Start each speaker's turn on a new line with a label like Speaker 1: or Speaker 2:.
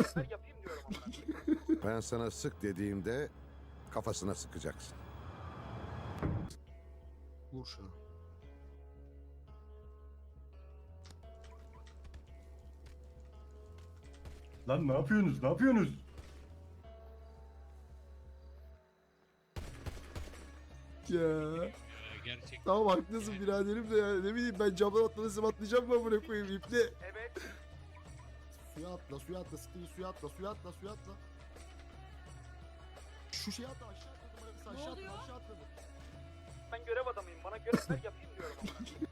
Speaker 1: Ver yapayım diyorum ama.
Speaker 2: Ben sana sık dediğimde kafasına sıkacaksın.
Speaker 3: Vur şunu.
Speaker 4: Lan ne yapıyorsunuz? Ne yapıyorsunuz?
Speaker 3: Ya.
Speaker 5: Gerçekten.
Speaker 3: Tamam haklısın biraderim de ya. Ne bileyim ben camdan atlanırsam atlayacağım mı buraya koyayım iple.
Speaker 1: Evet.
Speaker 3: Suya atla suya atla siktir suya atla suya atla suya atla. Şu şeye atla aşağı atladım aşağı atladım aşağı atladım.
Speaker 1: Ben görev adamıyım. Bana görev ver yapayım diyorum ama.